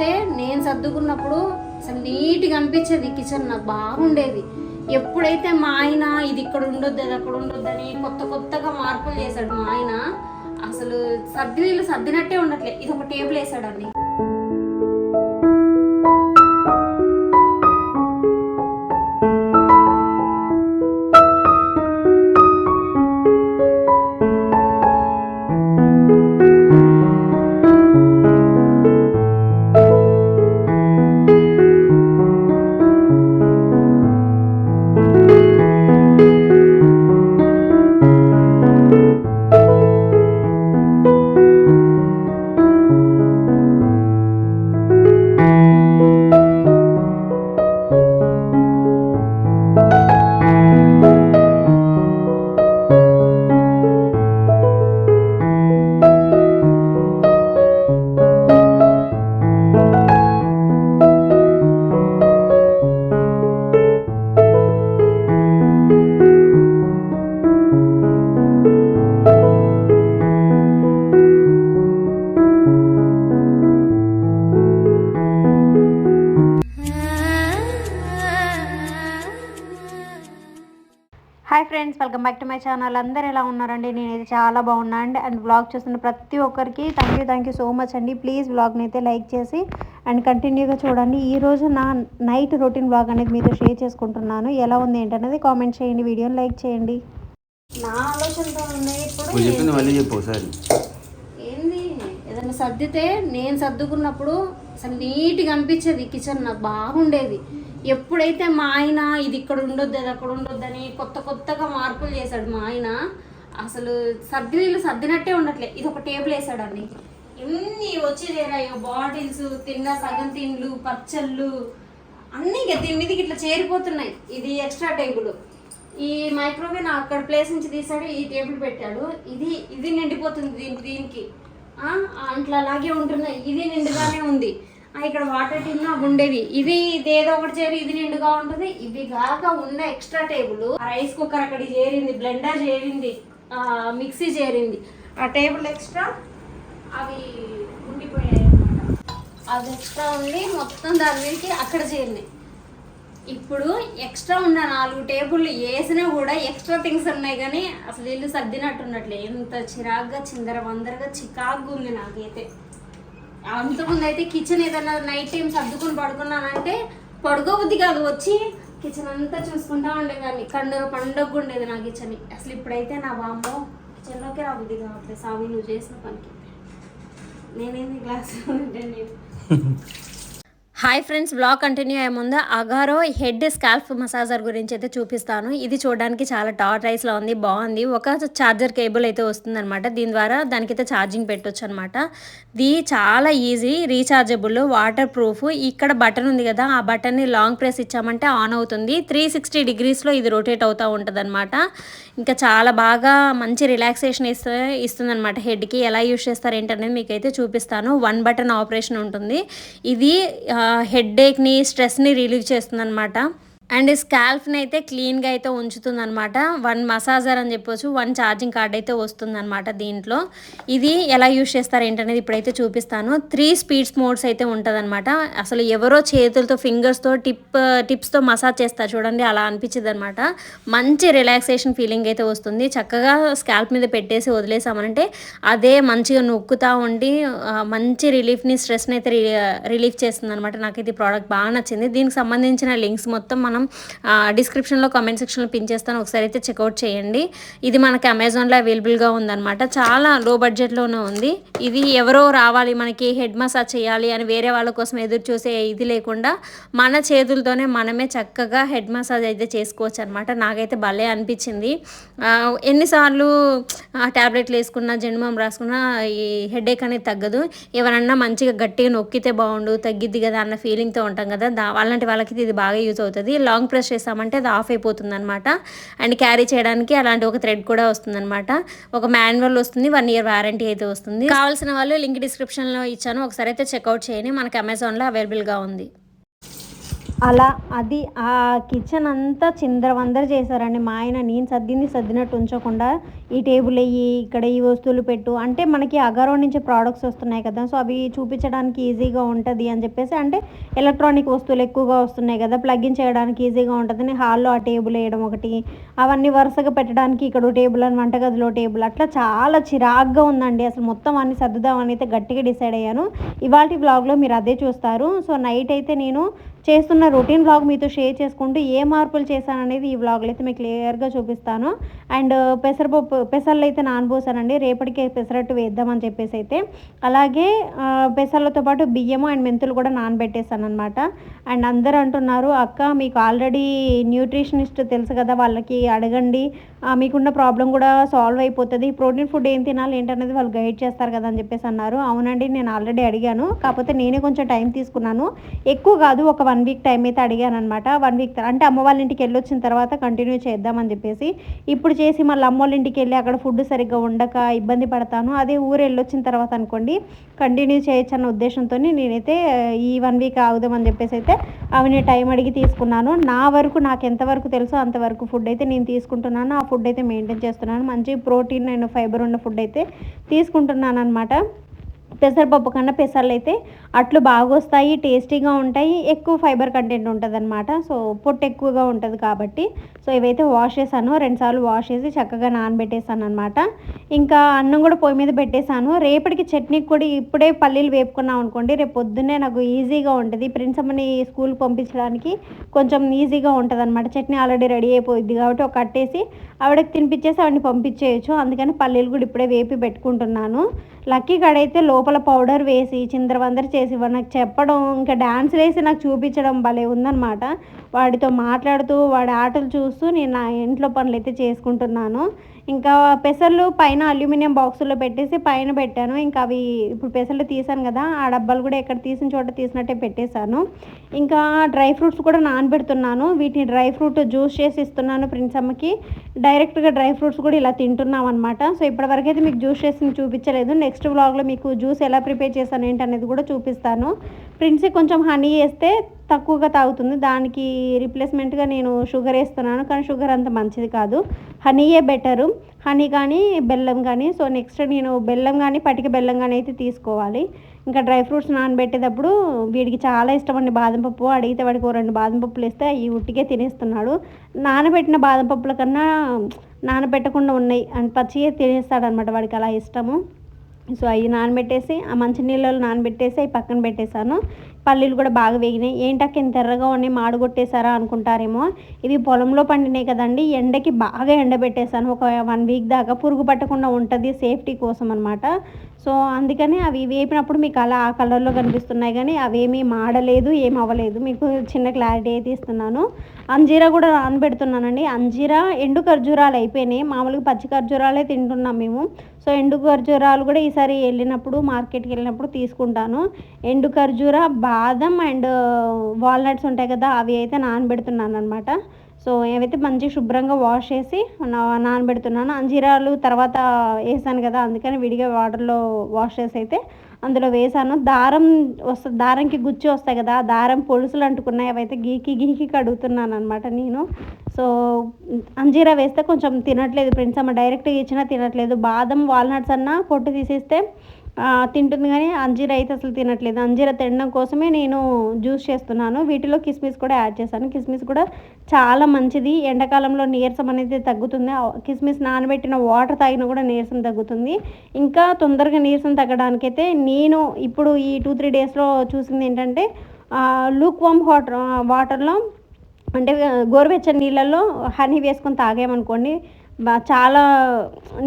అయితే నేను సర్దుకున్నప్పుడు అసలు నీట్గా అనిపించేది కిచెన్ నాకు బాగుండేది. ఎప్పుడైతే మా ఆయన ఇది ఇక్కడ ఉండొద్దు అది అక్కడ ఉండొద్దు అని కొత్త కొత్తగా మార్పులు చేశాడు మా ఆయన అసలు సర్ది నీళ్ళు సర్దినట్టే ఉండట్లేదు ఇది ఒక టేబుల్ వేసాడండి. మై ఛానల్ అందరు ఎలా ఉన్నారండి? నేనైతే చాలా బాగున్నా. అండి అండ్ బ్లాగ్ చూస్తున్న ప్రతి ఒక్కరికి thank you thank you so much అండి. ప్లీజ్ బ్లాగ్ని అయితే లైక్ చేసి అండ్ కంటిన్యూగా చూడండి. ఈ రోజు నా నైట్ రొటీన్ బ్లాగ్ అనేది మీతో షేర్ చేసుకుంటున్నాను. ఎలా ఉంది ఏంటనేది కామెంట్ చేయండి. వీడియోని లైక్ చేయండి. నా ఆలోచనతో ఉన్నాయి ఇప్పుడు ఇప్పుడు చెప్పింది మళ్ళీ చెప్పు ఒకసారి. ఏంది? ఏదైనా సర్దితే నేను సర్దుకున్నప్పుడు అసలు నీట్గా అనిపించేది. కిచెన్ నాకు బాగుండేది. ఎప్పుడైతే మా ఆయన ఇది ఇక్కడ ఉండొద్దు అది అక్కడ ఉండొద్దు అని కొత్త కొత్తగా మార్పులు చేశాడు మా ఆయన అసలు సర్ది నీళ్ళు సర్దినట్టే ఉండట్లే. ఇది ఒక టేబుల్ వేసాడండి. ఎన్ని వచ్చేదేరాయో బాటిల్స్ తిన్న సగం తిండ్లు పచ్చళ్ళు అన్నీ ఇక దీని మీదకి ఇట్లా చేరిపోతున్నాయి. ఇది ఎక్స్ట్రా టేబుల్. ఈ మైక్రోవేవ్ అక్కడ ప్లేస్ నుంచి తీసాడు ఈ టేబుల్ పెట్టాడు. ఇది ఇది నిండిపోతుంది దీనికి దీనికి. ఆ, అంట్లో అలాగే ఉంటున్నాయి. ఇది నిండుగానే ఉంది. ఇక్కడ వాటర్ టిన్ అవి ఉండేవి. ఇది ఇదేదో ఒకటి చేరి ఇది నిండుగా ఉంటుంది. ఇవి కాక ఉన్న ఎక్స్ట్రా టేబుల్ రైస్ కుక్కర్ అక్కడ చేరింది బ్లెండర్ చేరింది మిక్సీ చేరింది. ఆ టేబుల్ ఎక్స్ట్రా అవి ఉండిపోయాయి అది ఎక్స్ట్రా ఉంది మొత్తం దాని మీదకి అక్కడ చేరినాయి ఇప్పుడు ఎక్స్ట్రా ఉన్న నాలుగు టేబుల్లు వేసినా కూడా ఎక్స్ట్రా థింగ్స్ ఉన్నాయి కానీ అసలు ఇల్లు సర్దినట్టు ఉన్నట్లే. ఎంత చిరాగ్గా చిందర వందరగా చికాగ్గా ఉంది నాకైతే. అంతకుముందు అయితే కిచెన్ ఏదైనా నైట్ టైం సర్దుకుని పడుకున్నానంటే పడుకోబుద్ది కాదు వచ్చి కిచెన్ అంతా చూసుకుంటా ఉండేదాన్ని. కండు పండుగ ఉండేది నా కిచెన్ అసలు ఇప్పుడైతే నా బామ్మో కిచెన్లోకి రాబుద్ది కావట్లేదు. స్వామి నువ్వు చేసిన పనికి. నేనేంది గ్లాస్ నేను? హాయ్ ఫ్రెండ్స్ బ్లాగ్ కంటిన్యూ అయ్యే ముందు అగారో హెడ్ స్కాల్ఫ్ మసాజర్ గురించి అయితే చూపిస్తాను. ఇది చూడడానికి చాలా టాట్ రైస్లో ఉంది బాగుంది. ఒక ఛార్జర్ కేబుల్ అయితే వస్తుందన్నమాట. దీని ద్వారా దానికైతే ఛార్జింగ్ పెట్టొచ్చు అనమాట ఇది చాలా ఈజీ రీఛార్జబుల్ వాటర్ ప్రూఫ్ ఇక్కడ బటన్ ఉంది కదా ఆ బటన్ని లాంగ్ ప్రెస్ ఇచ్చామంటే ఆన్ అవుతుంది. త్రీ సిక్స్టీ డిగ్రీస్లో ఇది రొటేట్ అవుతూ ఉంటుంది అనమాట ఇంకా చాలా బాగా మంచి రిలాక్సేషన్ ఇస్తే ఇస్తుందన్నమాట హెడ్కి. ఎలా యూస్ చేస్తారు ఏంటనేది మీకు అయితే చూపిస్తాను. వన్ బటన్ ఆపరేషన్ ఉంటుంది. ఇది హెడ్ ఏక్ని స్ట్రెస్ని రిలీవ్ చేస్తుంది అనమాట అండ్ స్కాల్ఫ్ని అయితే క్లీన్గా అయితే ఉంచుతుంది అనమాట వన్ మసాజర్ అని చెప్పొచ్చు వన్ ఛార్జింగ్ కార్డ్ అయితే వస్తుంది అనమాట దీంట్లో. ఇది ఎలా యూస్ చేస్తారు ఏంటనేది ఇప్పుడైతే చూపిస్తాను. త్రీ స్పీడ్స్ మోడ్స్ అయితే ఉంటుంది అసలు ఎవరో చేతులతో ఫింగర్స్తో టిప్ టిప్స్తో మసాజ్ చేస్తారు చూడండి అలా అనిపించింది అనమాట మంచి రిలాక్సేషన్ ఫీలింగ్ అయితే వస్తుంది. చక్కగా స్కాల్ప్ మీద పెట్టేసి వదిలేసామనంటే అదే మంచిగా నొక్కుతూ ఉండి మంచి రిలీఫ్ని స్ట్రెస్ని అయితే రి రిలీఫ్ చేస్తుంది అనమాట నాకైతే ఈ ప్రోడక్ట్ బాగా నచ్చింది. దీనికి సంబంధించిన లింక్స్ మొత్తం మనం డిస్క్రిప్షన్లో కామెంట్ సెక్షన్లో పిన్ చేస్తాను. ఒకసారి అయితే చెక్అవుట్ చేయండి. ఇది మనకి అమెజాన్లో అవైలబుల్గా ఉందన్నమాట. చాలా లో బడ్జెట్లోనే ఉంది. ఇది ఎవరో రావాలి మనకి హెడ్ మసాజ్ చేయాలి అని వేరే వాళ్ళ కోసం ఎదురు చూసే ఇది లేకుండా మన చేతులతోనే మనమే చక్కగా హెడ్ మసాజ్ అయితే చేసుకోవచ్చు అనమాట నాకైతే భలే అనిపించింది. ఎన్నిసార్లు ట్యాబ్లెట్లు వేసుకున్నా జన్మం రాసుకున్నా ఈ హెడేక్ అనేది తగ్గదు. ఎవరన్నా మంచిగా గట్టిగా నొక్కితే బాగుండు తగ్గిద్ది కదా అన్న ఫీలింగ్తో ఉంటాం కదా. దా అలాంటి వాళ్ళకి ఇది బాగా యూజ్ అవుతుంది. లాంగ్ ప్రెస్ చేసామంటే అది ఆఫ్ అయిపోతుంది అనమాట అండ్ క్యారీ చేయడానికి అలాంటి ఒక థ్రెడ్ కూడా వస్తుంది అనమాట ఒక మాన్యువల్ వస్తుంది వన్ ఇయర్ వారంటీ అయితే వస్తుంది. కావాల్సిన వాళ్ళు లింక్ డిస్క్రిప్షన్లో ఇచ్చాను. ఒకసారి అయితే చెక్అవుట్ చేయండి. మనకి అమెజాన్లో అవైలబుల్గా ఉంది. అలా అది ఆ కిచెన్ అంతా చిందరవందర చేశారండి. మా ఆయన నేను సర్దింది సర్దినట్టు ఉంచకుండా ఈ టేబుల్ అయ్యి ఇక్కడ ఈ వస్తువులు పెట్టు. అంటే మనకి అగారో నుంచి ప్రోడక్ట్స్ వస్తున్నాయి కదా సో అవి చూపించడానికి ఈజీగా ఉంటుంది అని చెప్పేసి అంటే ఎలక్ట్రానిక్ వస్తువులు ఎక్కువగా వస్తున్నాయి కదా ప్లగ్ఇన్ చేయడానికి ఈజీగా ఉంటుందని హాల్లో ఆ టేబుల్ వేయడం ఒకటి అవన్నీ వరుసగా పెట్టడానికి ఇక్కడ టేబుల్ అని వంటగదిలో టేబుల్ అట్లా చాలా చిరాగ్గా ఉందండి. అసలు మొత్తం అన్ని సర్దుదామని అయితే గట్టిగా డిసైడ్ అయ్యాను. ఇవాళ బ్లాగ్లో మీరు అదే చూస్తారు. సో నైట్ అయితే నేను చేస్తున్న రొటీన్ బ్లాగ్ మీతో షేర్ చేసుకుంటూ ఏ మార్పులు చేశాననేది ఈ బ్లాగ్లో అయితే మీకు క్లియర్గా చూపిస్తాను. అండ్ పెసరపప్పు పెసర్లు అయితే నానబోసానండి. రేపటికే పెసరట్టు వేద్దామని చెప్పేసి అయితే. అలాగే పెసర్లతో పాటు బియ్యము అండ్ మెంతులు కూడా నానబెట్టేసాను అనమాట అండ్ అందరూ అంటున్నారు అక్క మీకు ఆల్రెడీ న్యూట్రిషనిస్ట్ తెలుసు కదా వాళ్ళకి అడగండి. మీకున్న ప్రాబ్లం కూడా సాల్వ్ అయిపోతుంది. ప్రోటీన్ ఫుడ్ ఏం తినాలి ఏంటనేది వాళ్ళు గైడ్ చేస్తారు కదా అని చెప్పేసి అన్నారు. అవునండి నేను ఆల్రెడీ అడిగాను. కాకపోతే నేనే కొంచెం టైం తీసుకున్నాను. ఎక్కువ కాదు ఒక వన్ వీక్ టైం అయితే అడిగాను అనమాట వన్ వీక్ అంటే అమ్మ వాళ్ళ ఇంటికి వెళ్ళొచ్చిన తర్వాత కంటిన్యూ చేద్దామని చెప్పేసి ఇప్పుడు చేసి మళ్ళీ అమ్మ వాళ్ళ ఇంటికి వెళ్ళి అక్కడ ఫుడ్ సరిగ్గా ఉండక ఇబ్బంది పడతాను. అదే ఊరు వెళ్ళొచ్చిన తర్వాత అనుకోండి కంటిన్యూ చేయొచ్చు అన్న ఉద్దేశంతో నేనైతే ఈ వన్ వీక్ ఆగుదామని చెప్పేసి అయితే అవి నేను టైం అడిగి తీసుకున్నాను. నా వరకు నాకు ఎంతవరకు తెలుసో అంతవరకు ఫుడ్ అయితే నేను తీసుకుంటున్నాను. ఫుడ్ అయితే మెయింటైన్ చేస్తున్నాను. మంచి ప్రోటీన్ అండ్ ఫైబర్ ఉన్న ఫుడ్ అయితే తీసుకుంటున్నాను అనమాట పెసరపప్పు కన్నా పెసర్లు అయితే అట్లు బాగా వస్తాయి టేస్టీగా ఉంటాయి ఎక్కువ ఫైబర్ కంటెంట్ ఉంటుంది అనమాట సో పొట్టు ఎక్కువగా ఉంటుంది కాబట్టి. సో ఇవైతే వాష్ చేశాను. రెండుసార్లు వాష్ చేసి చక్కగా నానబెట్టేసాను అనమాట ఇంకా అన్నం కూడా పొయ్యి మీద పెట్టేశాను. రేపటికి చట్నీ కూడా ఇప్పుడే పల్లీలు వేపుకున్నాం అనుకోండి రేపు పొద్దున్నే నాకు ఈజీగా ఉంటుంది. ప్రిన్స్ అమ్మని స్కూల్ పంపించడానికి కొంచెం ఈజీగా ఉంటుంది అనమాట చట్నీ ఆల్రెడీ రెడీ అయిపోయింది కాబట్టి ఒక కట్టేసి ఆవిడకి తినిపించేసి ఆవిడని పంపించేయచ్చు. అందుకని పల్లీలు కూడా ఇప్పుడే వేపి పెట్టుకుంటున్నాను. లక్కీ గడైతే లోపల పౌడర్ వేసి చిందరవందర చేసి నాకు చెప్పడం ఇంకా డ్యాన్స్ వేసి నాకు చూపించడం భలే ఉందన్నమాట. వాడితో మాట్లాడుతూ వాడి ఆటలు చూస్తూ నేను నా ఇంట్లో పనులు అయితే చేసుకుంటున్నాను. ఇంకా పెసర్లు పైన అల్యూమినియం బాక్సుల్లో పెట్టేసి పైన పెట్టాను. ఇంకా అవి ఇప్పుడు పెసర్లు తీసాను కదా ఆ డబ్బాలు కూడా ఎక్కడ తీసిన చోట తీసినట్టే పెట్టేశాను. ఇంకా డ్రై ఫ్రూట్స్ కూడా నానబెడుతున్నాను. వీటిని డ్రై ఫ్రూట్ జ్యూస్ చేసి ఇస్తున్నాను ప్రిన్స్ అమ్మకి. డైరెక్ట్గా డ్రై ఫ్రూట్స్ కూడా ఇలా తింటున్నాం అనమాట సో ఇప్పటివరకు అయితే మీకు జ్యూస్ చేసి చూపించలేదు. నెక్స్ట్ వ్లాగ్లో మీకు జ్యూస్ ఎలా ప్రిపేర్ చేశాను ఏంటి అనేది కూడా చూపిస్తాను. ప్రిన్స్కి కొంచెం హనీ వేస్తే తక్కువగా తాగుతుంది. దానికి రిప్లేస్మెంట్గా నేను షుగర్ వేస్తున్నాను. కానీ షుగర్ అంత మంచిది కాదు. హనీయే బెటరు హనీ కానీ బెల్లం కానీ సో నెక్స్ట్ నేను బెల్లం కానీ పటిక బెల్లం కానీ అయితే తీసుకోవాలి. ఇంకా డ్రై ఫ్రూట్స్ నానబెట్టేటప్పుడు వీడికి చాలా ఇష్టం అండి. బాదం పప్పు అడిగితే వాడికి ఓ రెండు బాదం పప్పులు ఇస్తే ఈ ఉట్టికే తినేస్తున్నాడు. నానబెట్టిన బాదం పప్పుల కన్నా నానబెట్టకుండా ఉన్నాయి. అండ్ పచ్చియే తినేస్తాడనమాట వాడికి అలా ఇష్టము. సో అవి నానబెట్టేసి ఆ మంచినీళ్ళలో నానబెట్టేసి అవి పక్కన పెట్టేశాను. పల్లీలు కూడా బాగా వేగినాయి. ఏంటక్క ఇంత ఎర్రగా ఉన్నాయి? మాడగొట్టేశారా అనుకుంటారేమో. ఇవి పొలంలో పండినాయి కదండి. ఎండకి బాగా ఎండబెట్టేశాను. ఒక వన్ వీక్ దాకా పురుగు పట్టకుండా ఉంటుంది సేఫ్టీ కోసం అనమాట సో అందుకని అవి వేపినప్పుడు మీకు అలా ఆ కలర్లో కనిపిస్తున్నాయి కానీ అవేమీ మాడలేదు ఏం అవ్వలేదు. మీకు చిన్న క్లారిటీ అయితే ఇస్తున్నాను. అంజీరా కూడా నానబెడుతున్నానండి అంజీరా ఎండు ఖర్జూరాలు అయిపోయినాయి. మామూలుగా పచ్చి ఖర్జూరాలే తింటున్నాం మేము. సో ఎండు ఖర్జూరాలు కూడా ఈసారి వెళ్ళినప్పుడు మార్కెట్కి వెళ్ళినప్పుడు తీసుకుంటాను. ఎండు ఖర్జూర బాదం అండ్ వాల్నట్స్ ఉంటాయి కదా అవి అయితే నానబెడుతున్నాను అనమాట సో ఏవైతే మంచి శుభ్రంగా వాష్ చేసి నా- నానబెడుతున్నాను అంజీరాలు తర్వాత వేసాను కదా అందుకని విడిగా వాటర్లో వాష్ చేసి అయితే అందులో వేసాను. దారం వస్తుంది దారంకి గుచ్చి వస్తాయి కదా ఆ దారం పొలుసులు అంటుకున్నాయి అవైతే గీకి గీకి కడుగుతున్నాను అనమాట నేను. సో అంజీరా వేస్తే కొంచెం తినట్లేదు ఫ్రెండ్స్ అమ్మ డైరెక్ట్గా ఇచ్చినా తినట్లేదు. బాదం వాల్నట్స్ అన్నా పొట్టు తీసేస్తే తింటుంది కానీ అంజీర అయితే అసలు తినట్లేదు. అంజీర తినడం కోసమే నేను జ్యూస్ చేస్తున్నాను. వీటిలో కిస్మిస్ కూడా యాడ్ చేశాను. కిస్మిస్ కూడా చాలా మంచిది. ఎండాకాలంలో నీరసం అనేది తగ్గుతుంది. కిస్మిస్ నానబెట్టిన వాటర్ తాగినా కూడా నీరసం తగ్గుతుంది. ఇంకా తొందరగా నీరసం తగ్గడానికైతే నేను ఇప్పుడు ఈ టూ త్రీ డేస్లో చూసింది ఏంటంటే లూక్ వామ్ వాటర్ వాటర్లో అంటే గోరువెచ్చని నీళ్ళల్లో హనీ వేసుకొని తాగామనుకోండి చాలా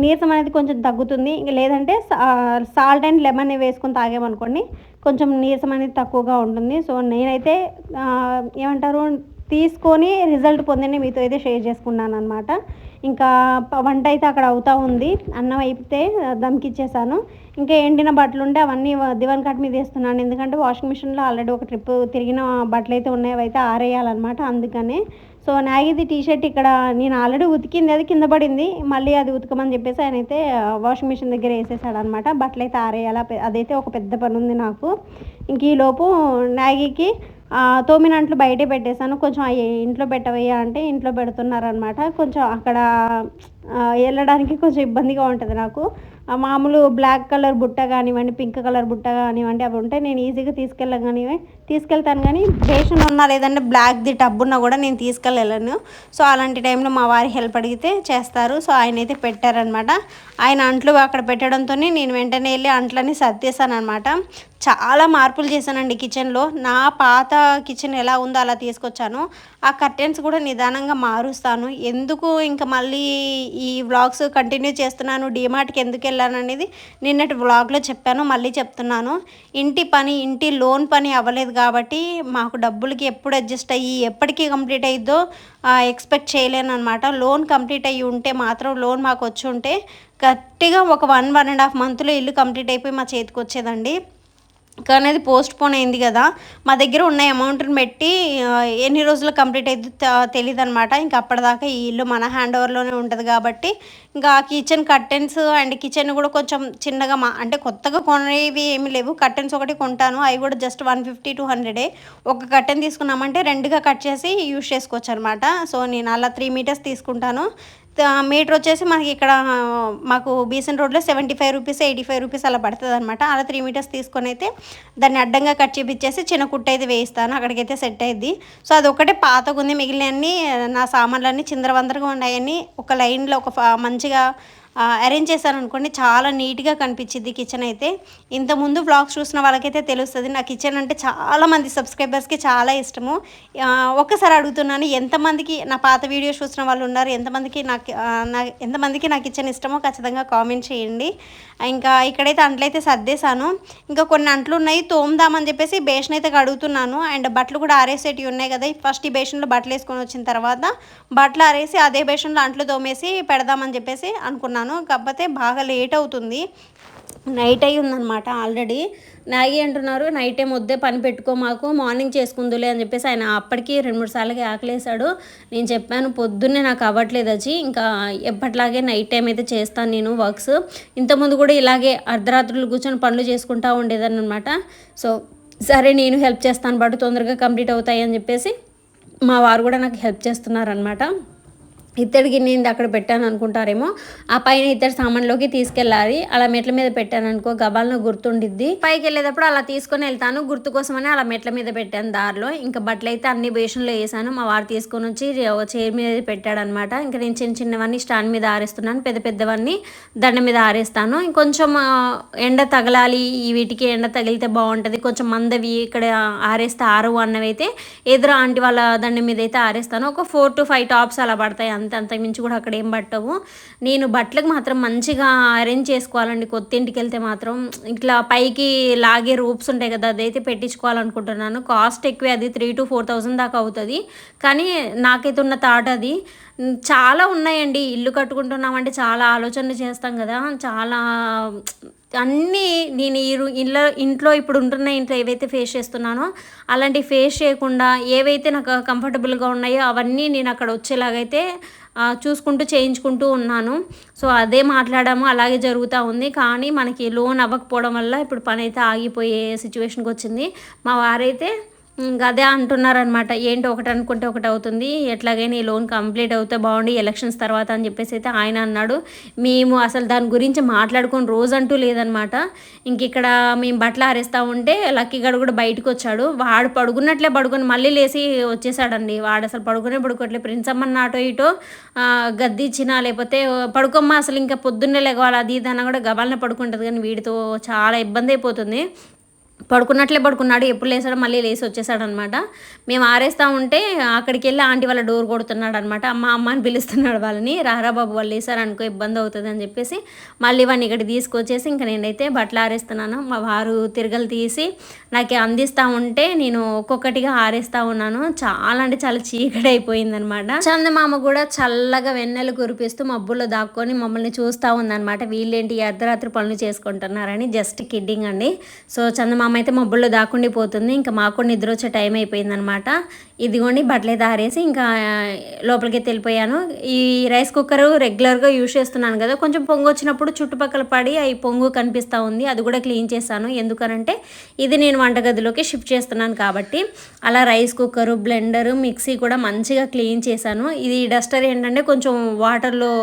నీరసం అనేది కొంచెం తగ్గుతుంది. ఇంక లేదంటే సాల్ట్ అండ్ లెమన్ వేసుకొని తాగామనుకోండి కొంచెం నీరసం అనేది తక్కువగా ఉంటుంది. సో నేనైతే ఏమంటారు తీసుకొని రిజల్ట్ పొందిన మీతో అయితే షేర్ చేసుకున్నాను అనమాట ఇంకా వంట అయితే అక్కడ అవుతూ ఉంది. అన్నం అయితే దమ్కిచ్చేసాను. ఇంకా ఎండిన బట్టలు ఉంటే అవన్నీ దివాన్ కట్ మీద వేస్తున్నాను. ఎందుకంటే వాషింగ్ మిషన్లో ఆల్రెడీ ఒక ట్రిప్ తిరిగిన బట్టలు అయితే ఉన్నాయి. అయితే ఆరేయాలన్నమాట అందుకనే. సో నాగిది టీ షర్ట్ ఇక్కడ నేను ఆల్రెడీ ఉతికింది. అది కింద పడింది. మళ్ళీ అది ఉతకమని చెప్పేసి ఆయన అయితే వాషింగ్ మిషన్ దగ్గర వేసేసాడు అనమాట బట్టలు అయితే ఆరేయాల అదైతే ఒక పెద్ద పని ఉంది నాకు. ఇంక ఈలోపు నాగికి తోమినంట్లు బయటే పెట్టేశాను. కొంచెం ఇంట్లో పెట్టవయ్యా అంటే ఇంట్లో పెడుతున్నారనమాట కొంచెం అక్కడ వెళ్ళడానికి కొంచెం ఇబ్బందిగా ఉంటుంది నాకు. మామూలు బ్లాక్ కలర్ బుట్ట కానివ్వండి పింక్ కలర్ బుట్ట కానివ్వండి అవి ఉంటే నేను ఈజీగా తీసుకెళ్ళాను కానీ తీసుకెళ్తాను కానీ బేషన్ ఉన్నా లేదంటే బ్లాక్ది టబ్ ఉన్నా కూడా నేను తీసుకెళ్ళలేను. సో అలాంటి టైంలో మా వారి హెల్ప్ అడిగితే చేస్తారు. సో ఆయన అయితే పెట్టారనమాట. ఆయన అంట్లు అక్కడ పెట్టడంతో నేను వెంటనే వెళ్ళి అంట్లని సర్దేశాను అనమాట చాలా మార్పులు చేశానండి కిచెన్లో. నా పాత కిచెన్ ఎలా ఉందో అలా తీసుకొచ్చాను. ఆ కర్టెన్స్ కూడా నిదానంగా మారుస్తాను. ఎందుకు ఇంకా మళ్ళీ ఈ వ్లాగ్స్ కంటిన్యూ చేస్తున్నాను? డిమార్ట్కి ఎందుకు వెళ్ళాను అనేది నిన్నటి వ్లాగ్లో చెప్పాను మళ్ళీ చెప్తున్నాను. ఇంటి పని ఇంటి లోన్ పని అవ్వలేదు కాబట్టి మాకు డబ్బులకి ఎప్పుడు అడ్జస్ట్ అయ్యి ఎప్పటికీ కంప్లీట్ అయ్యిద్దో ఎక్స్పెక్ట్ చేయలేను అనమాట లోన్ కంప్లీట్ అయ్యి ఉంటే మాత్రం లోన్ మాకు వచ్చి ఉంటే గట్టిగా ఒక వన్ వన్ అండ్ హాఫ్ మంత్లో ఇల్లు కంప్లీట్ అయిపోయి మా చేతికి వచ్చేదండి. కానీ అది పోస్ట్ పోన్ అయింది కదా మా దగ్గర ఉన్న అమౌంట్ని పెట్టి ఎన్ని రోజులు కంప్లీట్ అయితే తెలియదు అనమాట ఇంకా అప్పటిదాకా ఈ ఇల్లు మన హ్యాండ్ ఓవర్లోనే ఉంటుంది కాబట్టి ఇంకా కిచెన్ కర్టెన్స్ అండ్ కిచెన్ కూడా కొంచెం చిన్నగా మా అంటే కొత్తగా కొనేవి ఏమి లేవు. కర్టెన్స్ ఒకటి కొంటాను. అవి కూడా జస్ట్ వన్ ఫిఫ్టీ టూ హండ్రెడే. ఒక కర్టెన్ తీసుకున్నామంటే రెండుగా కట్ చేసి యూస్ చేసుకోవచ్చు అనమాట సో నేను అలా త్రీ మీటర్స్ తీసుకుంటాను. మీటర్ వచ్చేసి మనకి ఇక్కడ మాకు బీసెన్ రోడ్లో seventy five rupees eighty five rupees అలా పడుతుంది అనమాట అలా త్రీ మీటర్స్ తీసుకొని అయితే దాన్ని అడ్డంగా కట్ చేపించేసి చిన్న కుట్ట అయితే వేయిస్తాను. అక్కడికైతే సెట్ అయ్యిద్ది. సో అది ఒకటే పాతగా ఉంది మిగిలినవన్నీ నా సామాన్లన్నీ చిందరవందరగా ఉన్నాయని ఒక లైన్లో ఒక ఫ- మంచిగా అరేంజ్ చేశాను అనుకోండి చాలా నీట్గా కనిపించింది కిచెన్ అయితే. ఇంతకుముందు బ్లాగ్స్ చూసిన వాళ్ళకైతే తెలుస్తుంది నా కిచెన్ అంటే చాలామంది సబ్స్క్రైబర్స్కి చాలా ఇష్టము. ఒక్కసారి అడుగుతున్నాను ఎంతమందికి నా పాత వీడియోస్ చూసిన వాళ్ళు ఉన్నారు ఎంతమందికి నాకు నా ఎంతమందికి నా కిచెన్ ఇష్టమో ఖచ్చితంగా కామెంట్ చేయండి. ఇంకా ఇక్కడైతే అంట్లయితే సర్దేశాను. ఇంకా కొన్ని అంట్లు ఉన్నాయి తోమ్దామని చెప్పేసి బేషన్ అయితే కడుగుతున్నాను. అండ్ బట్టలు కూడా ఆరేసేటివి ఉన్నాయి కదా ఫస్ట్ ఈ బేషన్లో బట్టలు వేసుకొని వచ్చిన తర్వాత బట్టలు ఆరేసి అదే బేషన్లో అంట్లు తోమేసి పెడదామని చెప్పేసి అనుకున్నాను. కాకపోతే బాగా లేట్ అవుతుంది. నైట్ అయి ఉందనమాట ఆల్రెడీ. నాగి అంటున్నారు నైట్ టైం వద్దే పని పెట్టుకో మాకు మార్నింగ్ చేసుకుందులే అని చెప్పేసి ఆయన అప్పటికి రెండు మూడు సార్లకి ఆకలేసాడు నేను చెప్పాను పొద్దున్నే నాకు అవ్వట్లేదు అచ్చి ఇంకా ఎప్పట్లాగే నైట్ టైం అయితే చేస్తాను నేను వర్క్స్. ఇంతకుముందు కూడా ఇలాగే అర్ధరాత్రులు కూర్చొని పనులు చేసుకుంటా ఉండేదాన్ని అనమాట సో సరే నేను హెల్ప్ చేస్తాను బట్ తొందరగా కంప్లీట్ అవుతాయి అని చెప్పేసి మా వారు కూడా నాకు హెల్ప్ చేస్తున్నారనమాట ఇత్తడి గిన్నె అక్కడ పెట్టాను అనుకుంటారేమో ఆ పైన ఇత్తడి సామాన్లోకి తీసుకెళ్ళాలి. అలా మెట్ల మీద పెట్టాను అనుకో గబాలను గుర్తుండిద్ది. పైకి వెళ్ళేటప్పుడు అలా తీసుకొని వెళ్తాను గుర్తు కోసమని అలా మెట్ల మీద పెట్టాను దారిలో. ఇంకా బట్టలు అయితే అన్ని బేషన్లో వేసాను. మా వారు తీసుకొని వచ్చి ఒక చైర్ మీద పెట్టాడు అనమాట ఇంకా నేను చిన్న చిన్నవన్నీ స్టాండ్ మీద ఆరేస్తున్నాను పెద్ద పెద్దవన్నీ దండ మీద ఆరేస్తాను. ఇంకొంచెం ఎండ తగలాలి ఈ వీటికి ఎండ తగిలితే బాగుంటుంది. కొంచెం మందవి ఇక్కడ ఆరేస్తే ఆరవు అన్నవి అయితే ఎదురు ఆంటీ వాళ్ళ దండ మీద అయితే ఆరేస్తాను. ఒక ఫోర్ టు ఫైవ్ టాప్స్ అలా పడతాయి అంత అంతకుమించి మించి కూడా అక్కడ ఏం పట్టవు. నేను బట్టలకు మాత్రం మంచిగా అరేంజ్ చేసుకోవాలండి. కొత్త ఇంటికి వెళ్తే మాత్రం ఇట్లా పైకి లాగే రూప్స్ ఉంటాయి కదా అదైతే పెట్టించుకోవాలనుకుంటున్నాను. కాస్ట్ ఎక్కువే అది త్రీ టు ఫోర్ థౌజండ్ దాకా అవుతుంది. కానీ నాకైతే ఉన్న థాట్ అది చాలా ఉన్నాయండి. ఇల్లు కట్టుకుంటున్నామంటే చాలా ఆలోచనలు చేస్తాం కదా. చాలా అన్నీ నేను ఈ ఇంట్లో ఇళ్ళ ఇంట్లో ఇప్పుడు ఉంటున్న ఇంట్లో ఏవైతే ఫేస్ చేస్తున్నానో అలాంటి ఫేస్ చేయకుండా ఏవైతే నాకు కంఫర్టబుల్గా ఉన్నాయో అవన్నీ నేను అక్కడ వచ్చేలాగైతే చూసుకుంటూ చేయించుకుంటూ ఉన్నాను. సో అదే మాట్లాడాము అలాగే జరుగుతూ ఉంది. కానీ మనకి లోన్ అవ్వకపోవడం వల్ల ఇప్పుడు పని అయితే ఆగిపోయే సిచ్యువేషన్కి వచ్చింది. మా వారైతే అదే అంటున్నారనమాట. ఏంటి ఒకటి అనుకుంటే ఒకటి అవుతుంది. ఎట్లాగైనా ఈ లోన్ కంప్లీట్ అవుతే బాగుండి ఎలక్షన్స్ తర్వాత అని చెప్పేసి అయితే ఆయన అన్నాడు. మేము అసలు దాని గురించి మాట్లాడుకొని రోజు అంటూ లేదనమాట. ఇంక ఇక్కడ మేము బట్టలు ఆరేస్తూ ఉంటే లక్కీ గడు కూడా బయటకు వచ్చాడు. వాడు పడుకున్నట్లే పడుకొని మళ్ళీ లేచి వచ్చేసాడండి. వాడు అసలు పడుకునే పడుకోవట్లే. ప్రిన్స్ అమ్మన్న అటో ఇటో గద్దిచ్చినా లేకపోతే పడుకోమ్మా అసలు ఇంకా పొద్దున్నే లేవాలి అది ఇది అన్న కూడా గబాలనే పడుకుంటుంది. కానీ వీడితో చాలా ఇబ్బంది అయిపోతుంది. పడుకున్నట్లే పడుకున్నాడు ఎప్పుడు లేసాడో మళ్ళీ లేచి వచ్చేసాడు అనమాట మేము ఆరేస్తా ఉంటే అక్కడికి వెళ్ళి ఆంటీ వాళ్ళ డోర్ కొడుతున్నాడు అనమాట అమ్మ అమ్మ అని పిలుస్తున్నాడు వాళ్ళని. రారా బాబు వాళ్ళు లేసారు అనుకో ఇబ్బంది అవుతుంది అని చెప్పేసి మళ్ళీ వాడిని ఇక్కడ తీసుకొచ్చేసి ఇంకా నేనైతే బట్టలు ఆరేస్తున్నాను. మా వారు తిరగలు తీసి నాకు అందిస్తూ ఉంటే నేను ఒక్కొక్కటిగా ఆరేస్తూ ఉన్నాను. చాలా అంటే చాలా చీకటి అయిపోయింది అనమాట చందమామ కూడా చల్లగా వెన్నెలు కురిపిస్తూ మబ్బుల్లో దాక్కొని మమ్మల్ని చూస్తూ ఉందనమాట. వీళ్ళేంటి అర్ధరాత్రి పనులు చేసుకుంటున్నారని. జస్ట్ కిడ్డింగ్ అండి. సో చందమామ అయితే మబ్బుల్లో దాక్కుండిపోతుంది ఇంకా మాకు కూడా నిద్ర వచ్చే టైం అయిపోయిందనమాట. ఇదిగోండి బట్టలు అయితే ఆరేసి ఇంకా లోపలికి వెళ్ళిపోయాను. ఈ రైస్ కుక్కర్ రెగ్యులర్గా యూజ్ చేస్తున్నాను కదా కొంచెం పొంగు వచ్చినప్పుడు చుట్టుపక్కల పడి అవి పొంగు కనిపిస్తూ ఉంది. అది కూడా క్లీన్ చేశాను. ఎందుకనంటే ఇది నేను వంటగదిలోకి షిఫ్ట్ చేస్తున్నాను కాబట్టి అలా రైస్ కుక్కరు బ్లెండరు మిక్సీ కూడా మంచిగా క్లీన్ చేశాను. ఇది డస్టర్ ఏంటంటే కొంచెం వాటర్లో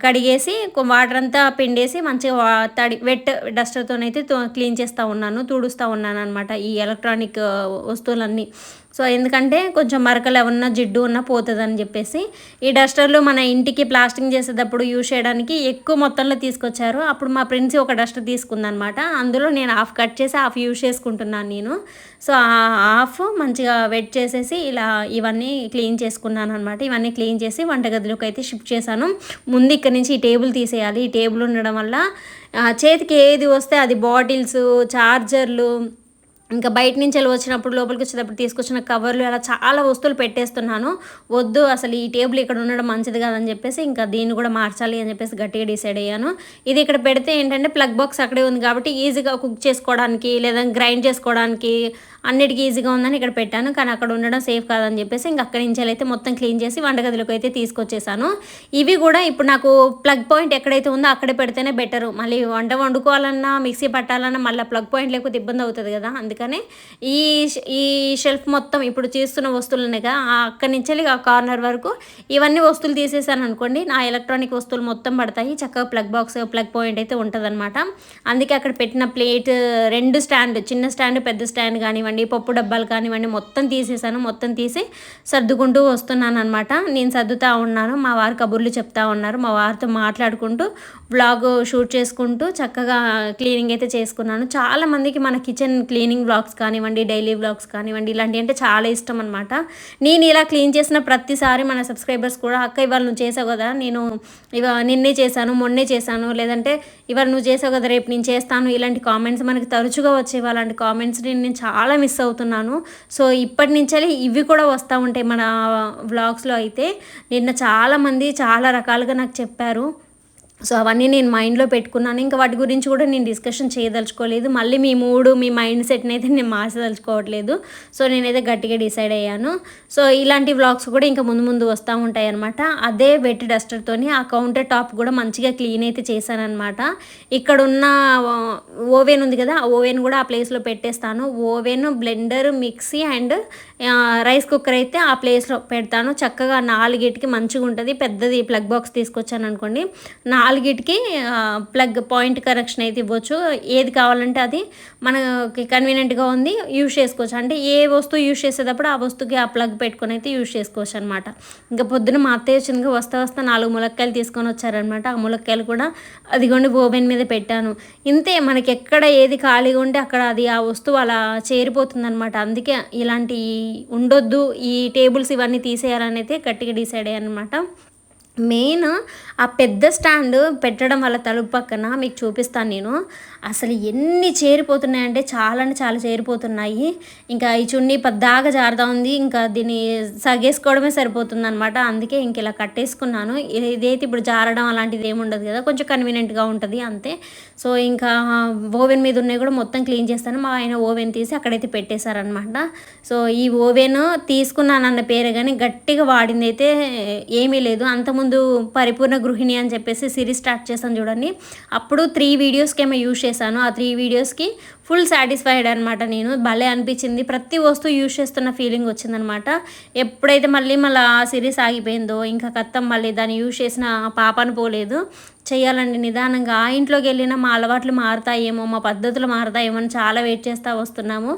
కడిగేసి వాటర్ అంతా పిండేసి మంచిగా తడి వెట్ డస్టర్తోనైతే క్లీన్ చేస్తూ ఉన్నాను తుడుస్తూ ఉన్నాను అనమాట ఈ ఎలక్ట్రానిక్ వస్తువులన్నీ సో ఎందుకంటే కొంచెం మరకలు ఏమన్నా జిడ్డు ఉన్నా పోతుందని చెప్పేసి ఈ డస్టర్లు మన ఇంటికి ప్లాస్టింగ్ చేసేటప్పుడు యూజ్ చేయడానికి ఎక్కువ మొత్తంలో తీసుకొచ్చారు. అప్పుడు మా ఫ్రెండ్స్ ఒక డస్టర్ తీసుకుందనమాట. అందులో నేను హాఫ్ కట్ చేసి హాఫ్ యూజ్ చేసుకుంటున్నాను నేను. సో ఆ హాఫ్ మంచిగా వెట్ చేసేసి ఇలా ఇవన్నీ క్లీన్ చేసుకున్నాను అనమాట. ఇవన్నీ క్లీన్ చేసి వంటగదిలోకి అయితే షిఫ్ట్ చేశాను. ముందు ఇక్కడ నుంచి ఈ టేబుల్ తీసేయాలి. ఈ టేబుల్ ఉండడం వల్ల చేతికి ఏది వస్తే అది బాటిల్స్ చార్జర్లు ఇంకా బయట నుంచి వెళ్ళి వచ్చినప్పుడు లోపలికి వచ్చేటప్పుడు తీసుకొచ్చిన కవర్లు అలా చాలా వస్తువులు పెట్టేస్తున్నాను. వద్దు అసలు ఈ టేబుల్ ఇక్కడ ఉండడం మంచిది కాదని చెప్పేసి ఇంకా దీన్ని కూడా మార్చాలి అని చెప్పేసి గట్టిగా డిసైడ్ అయ్యాను. ఇది ఇక్కడ పెడితే ఏంటంటే ప్లగ్ బాక్స్ అక్కడే ఉంది కాబట్టి ఈజీగా కుక్ చేసుకోవడానికి లేదా గ్రైండ్ చేసుకోవడానికి అన్నిటికీ ఈజీగా ఉందని ఇక్కడ పెట్టాను. కానీ అక్కడ ఉండడం సేఫ్ కాదని చెప్పేసి ఇంకా అక్కడి నుంచి అయితే మొత్తం క్లీన్ చేసి వంటగదిలోకి అయితే తీసుకొచ్చేసాను. ఇవి కూడా ఇప్పుడు నాకు ప్లగ్ పాయింట్ ఎక్కడైతే ఉందో అక్కడే పెడితేనే బెటర్. మళ్ళీ వంట వండుకోవాలన్నా మిక్సీ పట్టాలన్నా మళ్ళీ ప్లగ్ పాయింట్ లేకపోతే ఇబ్బంది అవుతుంది కదా. అందుకే అందుకనే ఈ ఈ షెల్ఫ్ మొత్తం ఇప్పుడు చేస్తున్న వస్తువులనే కదా అక్కడి నుంచి ఆ కార్నర్ వరకు ఇవన్నీ వస్తువులు తీసేసాను అనుకోండి నా ఎలక్ట్రానిక్ వస్తువులు మొత్తం పడతాయి చక్కగా ప్లగ్ బాక్స్ ప్లగ్ పాయింట్ అయితే ఉంటుందన్నమాట. అందుకే అక్కడ పెట్టిన ప్లేట్ రెండు స్టాండ్ చిన్న స్టాండ్ పెద్ద స్టాండ్ కానివ్వండి పప్పు డబ్బాలు కానివ్వండి మొత్తం తీసేసాను మొత్తం తీసి సర్దుకుంటూ వస్తున్నాను అనమాట నేను సర్దుతా ఉన్నాను మా వారు కబుర్లు చెప్తా ఉన్నారు మా వారితో మాట్లాడుకుంటూ బ్లాగ్ షూట్ చేసుకుంటూ చక్కగా క్లీనింగ్ అయితే చేసుకున్నాను. చాలా మందికి మన కిచెన్ క్లీనింగ్ బ్లాగ్స్ కానివ్వండి డైలీ బ్లాగ్స్ కానివ్వండి ఇలాంటివి అంటే చాలా ఇష్టం అనమాట నేను ఇలా క్లీన్ చేసిన ప్రతిసారి మన సబ్స్క్రైబర్స్ కూడా అక్క ఇవాళ నువ్వు చేసావు కదా నేను ఇవ నిన్నే చేశాను మొన్నే చేశాను లేదంటే ఇవాళ నువ్వు చేసావు కదా రేపు నేను చేస్తాను ఇలాంటి కామెంట్స్ మనకి తరచుగా వచ్చే అలాంటి కామెంట్స్ని నేను చాలా మిస్ అవుతున్నాను. సో ఇప్పటి నుంచే ఇవి కూడా వస్తూ ఉంటాయి మన వ్లాగ్స్లో అయితే. నిన్న చాలామంది చాలా రకాలుగా నాకు చెప్పారు. సో అవన్నీ నేను మైండ్లో పెట్టుకున్నాను. ఇంకా వాటి గురించి కూడా నేను డిస్కషన్ చేయదలుచుకోలేదు. మళ్ళీ మీ మూడు మీ మైండ్ సెట్ని అయితే నేను మార్చదలుచుకోవట్లేదు. సో నేనైతే గట్టిగా డిసైడ్ అయ్యాను. సో ఇలాంటి వ్లాగ్స్ కూడా ఇంకా ముందు ముందు వస్తూ ఉంటాయి అనమాట అదే వెట్ డస్టర్తోని ఆ కౌంటర్ టాప్ కూడా మంచిగా క్లీన్ అయితే చేశానమాట ఇక్కడ ఉన్న ఓవెన్ ఉంది కదా ఆ ఓవెన్ కూడా ఆ ప్లేస్లో పెట్టేస్తాను. Oven blender mixie and rice cooker అయితే ఆ ప్లేస్లో పెడతాను. చక్కగా నాలుగిటికి మంచిగా ఉంటుంది పెద్దది ప్లగ్ బాక్స్ తీసుకొచ్చాను అనుకోండి నా నాలుగిటికి ప్లగ్ పాయింట్ కనెక్షన్ అయితే ఇవ్వచ్చు. ఏది కావాలంటే అది మనకి కన్వీనియంట్గా ఉంది యూజ్ చేసుకోవచ్చు. అంటే ఏ వస్తువు యూజ్ చేసేటప్పుడు ఆ వస్తువుకి ఆ ప్లగ్ పెట్టుకొని అయితే యూజ్ చేసుకోవచ్చు అనమాట ఇంకా పొద్దున మా అత్తయ్య వచ్చిందిగా వస్తా వస్తా నాలుగు ములక్కాయలు తీసుకొని వచ్చారనమాట ఆ ములక్కాయలు కూడా అదిగోండి ఓవెన్ మీద పెట్టాను. ఇంతే మనకి ఎక్కడ ఏది ఖాళీగా ఉంటే అక్కడ అది ఆ వస్తువు అలా చేరిపోతుందనమాట అందుకే ఇలాంటి ఉండొద్దు ఈ టేబుల్స్ ఇవన్నీ తీసేయాలని అయితే గట్టిగా డిసైడ్ అయ్యానమాట అనమాట మెయిన్ ఆ పెద్ద స్టాండ్ పెట్టడం వల్ల తలుపు పక్కన మీకు చూపిస్తాను నేను. అసలు ఎన్ని చేరిపోతున్నాయంటే చాలా అంటే చాలా చేరిపోతున్నాయి. ఇంకా ఈ చున్నీ పద్దాగా జారుతా ఉంది. ఇంకా దీన్ని సగేసుకోవడమే సరిపోతుంది అనమాట అందుకే ఇంక ఇలా కట్టేసుకున్నాను. ఇదైతే ఇప్పుడు జారడం అలాంటిది ఏమి ఉండదు కదా. కొంచెం కన్వీనియంట్గా ఉంటుంది అంతే. సో ఇంకా ఓవెన్ మీద ఉన్నాయి కూడా మొత్తం క్లీన్ చేస్తాను. మా ఆయన ఓవెన్ తీసి అక్కడైతే పెట్టేశారనమాట సో ఈ ఓవెన్ తీసుకున్నానన్న పేరే కానీ గట్టిగా వాడింది అయితే ఏమీ లేదు. అంతకుముందు పరిపూర్ణ గృహిణి అని చెప్పేసి సిరీస్ స్టార్ట్ చేశాను చూడండి. అప్పుడు త్రీ వీడియోస్కి ఏమో యూస్ చేశాను. ఆ త్రీ వీడియోస్కి ఫుల్ సాటిస్ఫైడ్ అనమాట నేను. భలే అనిపించింది. ప్రతి వస్తువు యూజ్ చేస్తున్న ఫీలింగ్ వచ్చిందనమాట ఎప్పుడైతే మళ్ళీ మళ్ళీ ఆ సిరీస్ ఆగిపోయిందో ఇంకా కత్తం మళ్ళీ దాన్ని యూజ్ చేసిన పాపాను పోలేదు చేయాలండి నిదానంగా ఆ ఇంట్లోకి వెళ్ళినా మా అలవాట్లు మారుతాయేమో మా పద్ధతులు మారుతాయేమో అని చాలా వెయిట్ చేస్తూ వస్తున్నాము.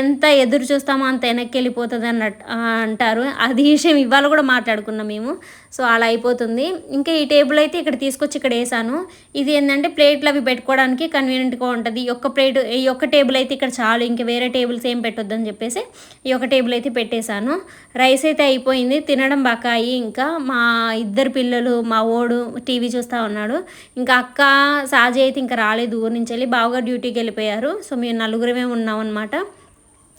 ఎంత ఎదురు చూస్తామో అంత వెనక్కి వెళ్ళిపోతుంది అన్నట్టు అంటారు. అది విషయం ఇవాళ కూడా మాట్లాడుకున్నాం మేము. సో అలా అయిపోతుంది. ఇంకా ఈ టేబుల్ అయితే ఇక్కడ తీసుకొచ్చి ఇక్కడ వేసాను ఇది ఏంటంటే ప్లేట్లు అవి పెట్టుకోవడానికి కన్వీనియంట్గా ఉంటుంది. ఈ ఒక్క ప్లేట్ ఈ ఒక్క టేబుల్ అయితే ఇక్కడ చాలు. ఇంకా వేరే టేబుల్స్ ఏం పెట్టొద్దని చెప్పేసి ఈ యొక్క టేబుల్ అయితే పెట్టేశాను. రైస్ అయితే అయిపోయింది. తినడం బకాయి ఇంకా. మా ఇద్దరు పిల్లలు మా ఓడు టీవీ చూస్తూ ఉన్నాడు ఇంకా అక్క సాజీ అయితే ఇంకా రాలేదు. ఊరు నుంచి వెళ్ళి బావగారు డ్యూటీకి వెళ్ళిపోయారు. సో మేము నలుగురమే ఉన్నాం అనమాట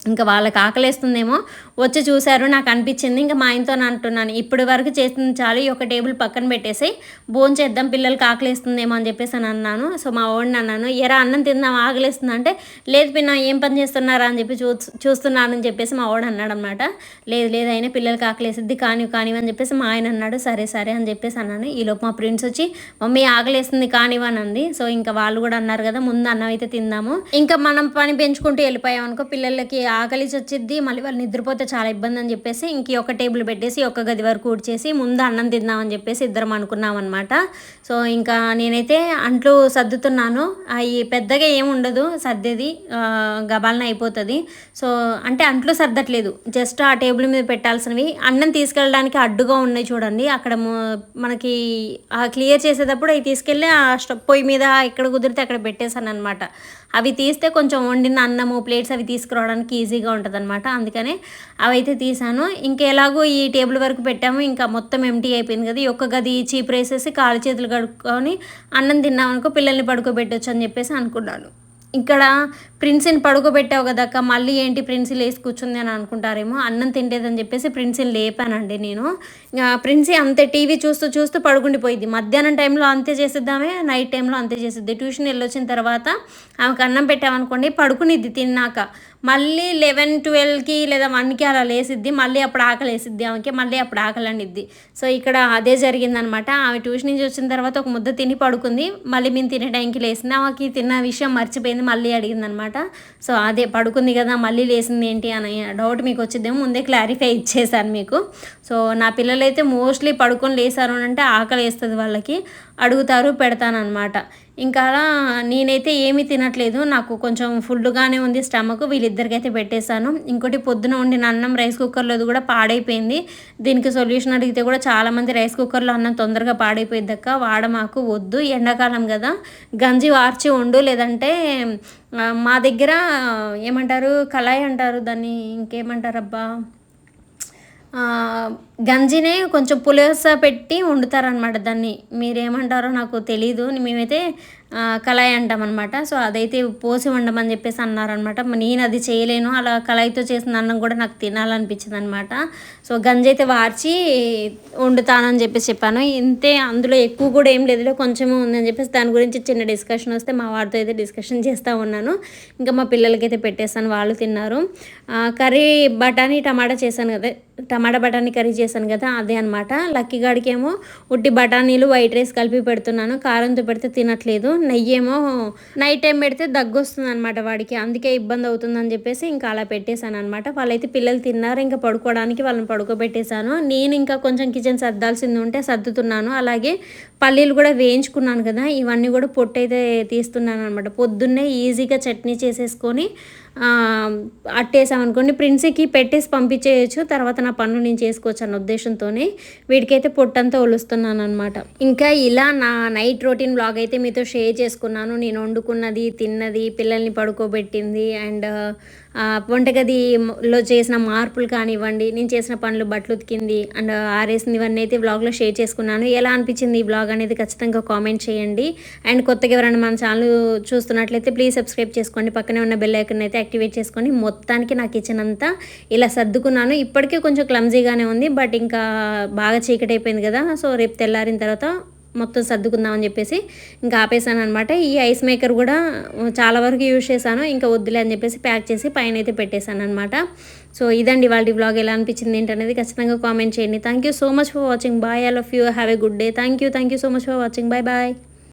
ఇంకా వాళ్ళకి ఆకలేస్తుందేమో వచ్చి చూశారు నాకు అనిపించింది. ఇంకా మా ఆయనతో అంటున్నాను ఇప్పటి వరకు చేసింది చాలు ఈ ఒక టేబుల్ పక్కన పెట్టేసి భోజనం చేద్దాం పిల్లలకి ఆకలేస్తుందేమో అని చెప్పేసి అని అన్నాను. సో మా వాడిని అన్నాను ఎరా అన్నం తిందాం ఆకలేస్తుంది? అంటే లేదు పిన్న ఏం పని చేస్తున్నారా? అని చెప్పి చూ చూస్తున్నానని చెప్పేసి మా వాడు అన్నాడు అనమాట లేదు లేదు అయినా పిల్లలకి ఆకలేసిద్ది కానివి కానివి అని చెప్పేసి మా ఆయన అన్నాడు. సరే సరే అని చెప్పేసి అన్నాను. ఈలోపు మా ఫ్రెండ్స్ వచ్చి మమ్మీ ఆకలేస్తుంది కానివ్వని అంది. సో ఇంకా వాళ్ళు కూడా అన్నారు కదా ముందు అన్నం అయితే తిందాము. ఇంకా మనం పని పెంచుకుంటూ వెళ్ళిపోయాం అనుకో పిల్లలకి ఆకలి చచ్చిద్ది మళ్ళీ వాళ్ళు నిద్రపోతే చాలా ఇబ్బంది అని చెప్పేసి ఇంక ఒక టేబుల్ పెట్టేసి ఒక గది వరకు ఊడ్చేసి ముందు అన్నం తిందామని చెప్పేసి ఇద్దరం అనుకున్నాం అనమాట సో ఇంకా నేనైతే అంట్లు సర్దుతున్నాను. అవి పెద్దగా ఏమి ఉండదు సర్దేది గబాలన అయిపోతుంది. సో అంటే అంట్లు సర్దట్లేదు. జస్ట్ ఆ టేబుల్ మీద పెట్టాల్సినవి. అన్నం తీసుకెళ్ళడానికి అడ్డుగా ఉన్నాయి చూడండి. అక్కడ మనకి క్లియర్ చేసేటప్పుడు అవి తీసుకెళ్ళి ఆ పొయ్యి మీద ఎక్కడ కుదిరితే అక్కడ పెట్టేశాను అనమాట అవి తీస్తే కొంచెం వండిన అన్నము ప్లేట్స్ అవి తీసుకురావడానికి ఈజీగా ఉంటుంది అనమాట అందుకనే అవైతే తీసాను. ఇంకెలాగో ఈ టేబుల్ వరకు పెట్టాము. ఇంకా మొత్తం ఎంటీ అయిపోయింది కదా. ఈ ఒక్క గది చీప్ వేసేసి కాలు చేతులు కడుక్కొని అన్నం తిన్నామనుకో పిల్లల్ని పడుకోబెట్టొచ్చు అని చెప్పేసి అనుకున్నాను. ఇక్కడ ప్రిన్సిని పడుకోబెట్టావు కదక్క మళ్ళీ ఏంటి ప్రిన్సి లేసి కూర్చుంది అని అనుకుంటారేమో అన్నం తింటేదని చెప్పేసి ప్రిన్సిని లేపానండి నేను. ప్రిన్సి అంతే టీవీ చూస్తూ చూస్తూ పడుకుండిపోయింది. మధ్యాహ్నం టైంలో అంతే చేసిద్దామే నైట్ టైంలో అంతే చేసిద్ది. ట్యూషన్ వెళ్ళొచ్చిన తర్వాత ఆమెకు అన్నం పెట్టామనుకోండి పడుకునిద్ది తిన్నాక. మళ్ళీ లెవెన్ ట్వెల్వ్కి లేదా వన్కి అలా లేసిద్ది మళ్ళీ అప్పుడు ఆకలి వేసిద్ది ఆమెకి మళ్ళీ అప్పుడు ఆకలి అండిద్ది సో ఇక్కడ అదే జరిగిందనమాట. ఆమె ట్యూషన్ నుంచి వచ్చిన తర్వాత ఒక ముద్ద తిని పడుకుంది. మళ్ళీ మేము తినే టైంకి లేసింది ఆమెకి తిన్న విషయం మర్చిపోయింది మళ్ళీ అడిగిందనమాట. సో అదే పడుకుంది కదా మళ్ళీ లేసింది ఏంటి అని డౌట్ మీకు వచ్చిద్దేమో ముందే క్లారిఫై ఇచ్చేసాను మీకు. సో నా పిల్లలైతే మోస్ట్లీ పడుకొని లేసారు అని అంటే ఆకలి వేస్తుంది వాళ్ళకి. అడుగుతారు పెడతానమాట ఇంకా అలా నేనైతే ఏమీ తినట్లేదు. నాకు కొంచెం ఫుల్గానే ఉంది స్టమక్. వీళ్ళిద్దరికైతే పెట్టేశాను. ఇంకోటి పొద్దున వండిన అన్నం రైస్ కుక్కర్లో కూడా పాడైపోయింది. దీనికి సొల్యూషన్ అడిగితే కూడా చాలామంది రైస్ కుక్కర్లో అన్నం తొందరగా పాడైపోయిద్దక్క వాడమాకు వద్దు. ఎండాకాలం కదా. గంజి వార్చి వండు. లేదంటే మా దగ్గర ఏమంటారు కళాయి అంటారు. దాన్ని ఇంకేమంటారు అబ్బా గంజినే కొంచెం పులస పెట్టి వండుతారనమాట దాన్ని. మీరేమంటారో నాకు తెలీదు. మేమైతే కళాయి అంటామన్నమాట. సో అదైతే పోసి వండమని చెప్పేసి అన్నారనమాట నేను అది చేయలేను. అలా కళాయితో చేసిన అన్నం కూడా నాకు తినాలనిపించింది అనమాట సో గంజి అయితే వార్చి వండుతానని చెప్పేసి చెప్పాను. ఇంతే అందులో ఎక్కువ కూడా ఏం లేదు కొంచెం ఉందని చెప్పేసి దాని గురించి చిన్న డిస్కషన్ వస్తే మా వారితో అయితే డిస్కషన్ చేస్తూ ఉన్నాను. ఇంకా మా పిల్లలకైతే పెట్టేస్తాను వాళ్ళు తిన్నారు. కర్రీ బఠానీ టమాటా చేశాను కదా టమాటా బఠానీ కర్రీ చేశాను కదా అదే అనమాట లక్కీ గాడికి ఏమో ఉట్టి బఠానీలు వైట్ రైస్ కలిపి పెడుతున్నాను. కారంతో పెడితే తినట్లేదు. నెయ్యి ఏమో నైట్ టైం పెడితే దగ్గు వస్తుంది అనమాట వాడికి. అందుకే ఇబ్బంది అవుతుందని చెప్పేసి ఇంకా అలా పెట్టేశాను అనమాట వాళ్ళైతే పిల్లలు తిన్నారు ఇంకా పడుకోవడానికి వాళ్ళని పడుకోబెట్టేశాను. నేను ఇంకా కొంచెం కిచెన్ సర్దాల్సింది ఉంటే సర్దుతున్నాను. అలాగే పల్లీలు కూడా వేయించుకున్నాను కదా ఇవన్నీ కూడా పొట్టు అయితే తీస్తున్నాను అనమాట పొద్దున్నే ఈజీగా చట్నీ చేసేసుకొని అట్టేసామనుకోండి. ప్రిన్సీకి పెట్టేసి పంపించేయచ్చు తర్వాత నా పనులు నేను చేసుకోవచ్చు అన్న ఉద్దేశంతోనే వీడికైతే పొట్టంతా ఒలుస్తున్నాను అనమాట ఇంకా ఇలా నా నైట్ రొటీన్ బ్లాగ్ అయితే మీతో షేర్ చేసుకున్నాను. నేను వండుకున్నది తిన్నది పిల్లల్ని పడుకోబెట్టింది అండ్ వంటగదిలో చేసిన మార్పులు కానివ్వండి నేను చేసిన పనులు బట్టలు ఉతికింది అండ్ ఆరేసింది ఇవన్నీ అయితే బ్లాగ్లో షేర్ చేసుకున్నాను. ఎలా అనిపించింది ఈ బ్లాగ్ అనేది ఖచ్చితంగా కామెంట్ చేయండి. అండ్ కొత్తగా ఎవరైనా మన ఛానల్ చూస్తున్నట్లయితే ప్లీజ్ సబ్స్క్రైబ్ చేసుకోండి. పక్కనే ఉన్న బెల్ ఐకన్ అయితే యాక్టివేట్ చేసుకొని మొత్తానికి నా కిచెన్ అంతా ఇలా సర్దుకున్నాను. ఇప్పటికే కొంచెం క్లమ్జీగానే ఉంది బట్ ఇంకా బాగా చీకటి అయిపోయింది కదా సో రేపు తెల్లారిన తర్వాత మొత్తం సర్దుకుందామని చెప్పేసి ఇంకా ఆపేసాను అనమాట ఈ ఐస్ మేకర్ కూడా చాలా వరకు యూజ్ చేశాను ఇంకా వద్దులే అని చెప్పేసి ప్యాక్ చేసి పైన అయితే పెట్టేశాను అనమాట సో ఇదండి వాళ్ళ బ్లాగ్ ఎలా అనిపించింది ఏంటనేది ఖచ్చితంగా కామెంట్ చేయండి. Thank you so much for watching bye all of you have a good day thank you thank you so much for watching bye bye